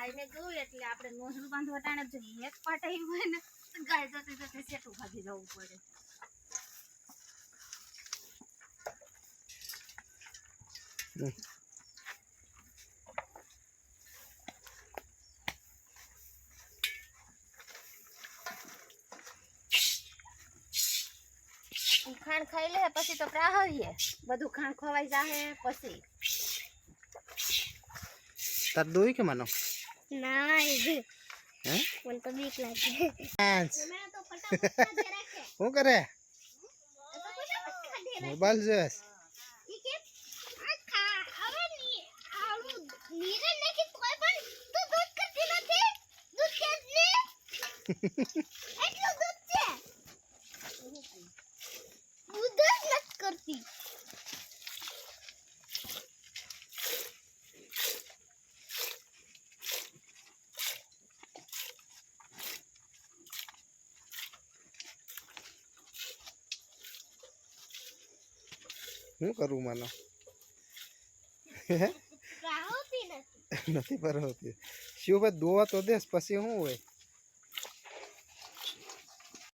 ગાયને ગયું એટલે આપણે નોંધણું બાંધવા ટાણે જો એક પાટ હોય ને ગાય જતી જતી સેટું ભાગી જવું પડે. ખાંડ ખાઈ લે, પછી તો પ્રાહવીએ બધું ખાંડ ખવાઈ જાહે, પછી. તાર દોઈ કે માનો? શું કરે? મોબાઈલ જોઈશ. એટલું દૂધ છે. દૂધ જ નથી કરતી. શું કરું માનો? નથી. પર શું શિવભાઈ દોવા તો દેશ પછી શું હોય?